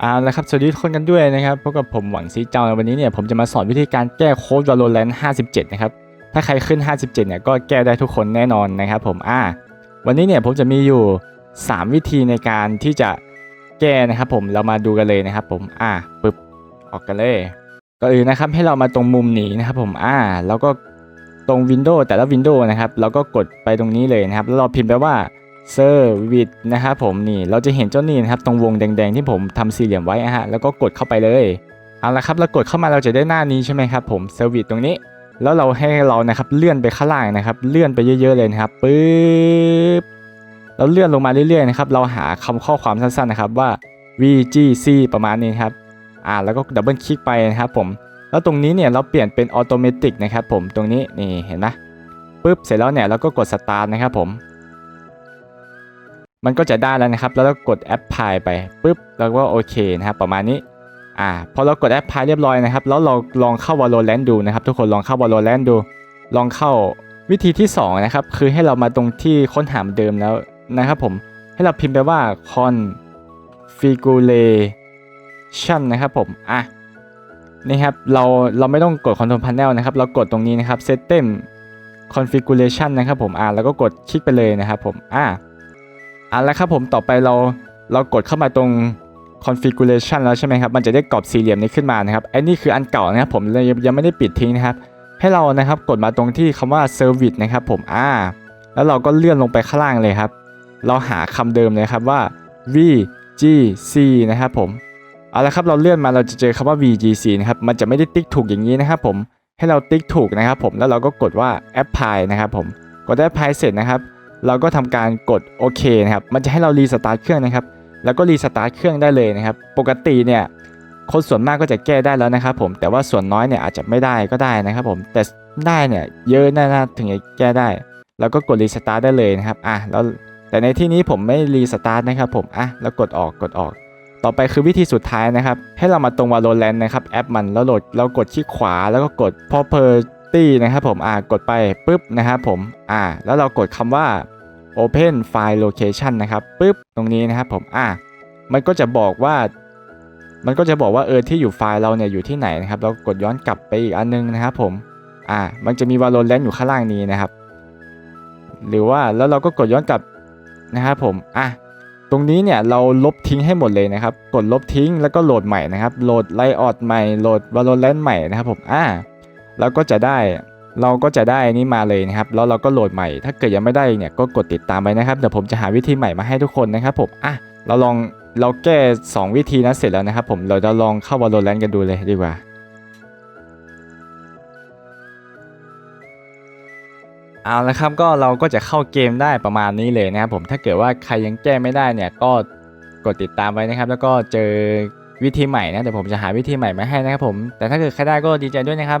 เอาละครับสวัสดีทุกคนกันด้วยนะครับพบกับผมหวังซีเจ้าในวันนี้เนี่ยผมจะมาสอนวิธีการแก้โค้ด Valorant 57 นะครับ ถ้าใครขึ้น 57 เนี่ยก็แก้ได้ทุกคนแน่นอนนะครับผมอ่าวันนี้เนี่ยผมจะมีอยู่ 3 วิธีในการที่จะแก้นะครับผมเรามาดูกันเลยนะครับผมอ่าปึ๊บออกกันเลยก็อื่นนะครับให้เรามาตรงมุมนี้นะครับผมอ่าแล้วก็ตรงวินโดว์แต่ละวินโดว์นะครับเราก็กดไปตรงนี้เลยนะครับแล้วเราพิมพ์ไปว่า เซอร์วิสนะครับผมนี่เราจะเห็นเจ้านี่นะครับตรงวงแดงๆ ที่ผมทำสี่เหลี่ยมไว้อะฮะแล้วก็กดเข้าไปเลยเอาละครับเรากดเข้ามาเราจะได้หน้านี้ใช่ไหมครับผมเซอร์วิสตรงนี้ แล้วเราให้เรานะครับเลื่อนไปข้างล่างนะครับ เลื่อนไปเยอะๆเลยนะครับปึ๊บเราเลื่อนลงมาเรื่อยๆนะครับเราหาคำข้อความสั้นๆนะครับว่า VGC ประมาณนี้ครับอ่าแล้วก็ดับเบิลคลิกไปนะครับผมแล้วตรงนี้เนี่ยเราเปลี่ยนเป็นออโตเมติกนะครับผมตรงนี้นี่เห็นไหมปึ๊บเสร็จแล้วเนี่ยเราก็กดสตาร์ทนะครับผม มันก็จะได้แล้วนะครับ แล้วเรากดแอปพลายไปปุ๊บแล้วก็โอเคนะครับประมาณนี้อ่าพอเรากดแอปพลายเรียบร้อยนะครับ แล้วเราลองเข้า Valorant ดูนะครับ ทุกคนลองเข้า Valorant ดู ลองเข้าวิธีที่2นะครับคือให้เรามาตรงที่ค้นหาเดิมแล้วนะครับผมให้เราพิมพ์ไปว่า configuration นะครับผมอะนี่ครับเราเราไม่ต้องกด control panel นะครับ เรากดตรงนี้นะครับ system configuration นะครับผมอ่าแล้วก็กดคลิกไปเลยนะครับผมอ่าอะแล้วครับผมต่อไปเราเรากดเข้ามาตรง configuration แล้วใช่ไหมครับ มันจะได้กรอบสี่เหลี่ยมนี้ขึ้นมานะครับไอ้นี่คืออันเก่านะครับผมเลยยังไม่ได้ปิดทิ้งนะครับ ให้เรานะครับกดมาตรงที่คำว่า service นะครับผมอ่าแล้วเราก็เลื่อนลงไปข้างล่างเลยครับ เราหาคำเดิมเลยครับว่า VGC นะครับผมเอาละครับเราเลื่อนมาเราจะเจอคำว่า VGC นะครับมันจะไม่ได้ติ๊กถูกอย่างนี้นะครับผมให้เราติ๊กถูกนะครับผมแล้วเราก็กดว่า apply นะครับผมกด apply เสร็จนะครับ เราก็ทำการกดโอเคนะครับมันจะให้เรารีสตาร์ทเครื่องนะครับ แล้วก็รีสตาร์ทเครื่องได้เลยนะครับ ปกติเนี่ยคนส่วนมากก็จะแก้ได้แล้วนะครับผมแต่ว่าส่วนน้อยเนี่ยอาจจะไม่ได้ก็ได้นะครับผมแต่ได้เนี่ยเยอะน่าถึงจะแก้ได้ แล้วก็กดรีสตาร์ทได้เลยนะครับอะแล้วแต่ในที่นี้ผมไม่รีสตาร์ทนะครับผมอะแล้วกดออกกดออก ต่อไปคือวิธีสุดท้ายนะครับ ให้เรามาตรง Valorant นะครับแอปมันแล้วโหลดเรากดที่ขวาแล้วก็กด property นะครับผมอะกดไปปุ๊บนะครับผมอะแล้วเรากดคำว่า Open File Location นะครับปึ๊บตรงนี้นะครับผมอะมันก็จะบอกว่า มันก็จะบอกว่าเออที่อยู่ไฟล์เราเนี่ยอยู่ที่ไหนนะครับเรากดย้อนกลับไปอีกอันนึงนะครับผมอะมันจะมี Valorant อยู่ข้างล่างนี้นะครับ หรือว่าแล้วเราก็กดย้อนกลับนะครับผมอะตรงนี้เนี่ยเราลบทิ้งให้หมดเลยนะครับ กดลบทิ้งแล้วก็โหลดใหม่นะครับโหลดไลออดใหม่โหลด Valorant ใหม่นะครับผมอะแล้วก็จะได้ เราก็จะได้นี่มาเลยนะครับแล้วเราก็โหลดใหม่ ถ้าเกิดยังไม่ได้เนี่ยก็กดติดตามไปนะครับเดี๋ยวผมจะหาวิธีใหม่มาให้ทุกคนนะครับผมอะเราลองเราแก้ 2 วิธีนั้นเสร็จแล้วนะครับผมเราจะลองเข้า Valorant กันดูเลยดีกว่าเอาละครับก็เราก็จะเข้าเกมได้ประมาณนี้เลยนะครับผมถ้าเกิดว่าใครยังแก้ไม่ได้เนี่ยก็กดติดตามไว้นะครับ แล้วก็เจอวิธีใหม่นะเดี๋ยวผมจะหาวิธีใหม่มาให้นะครับผมแต่ถ้าเกิดใครได้ก็ดีใจด้วยนะครับ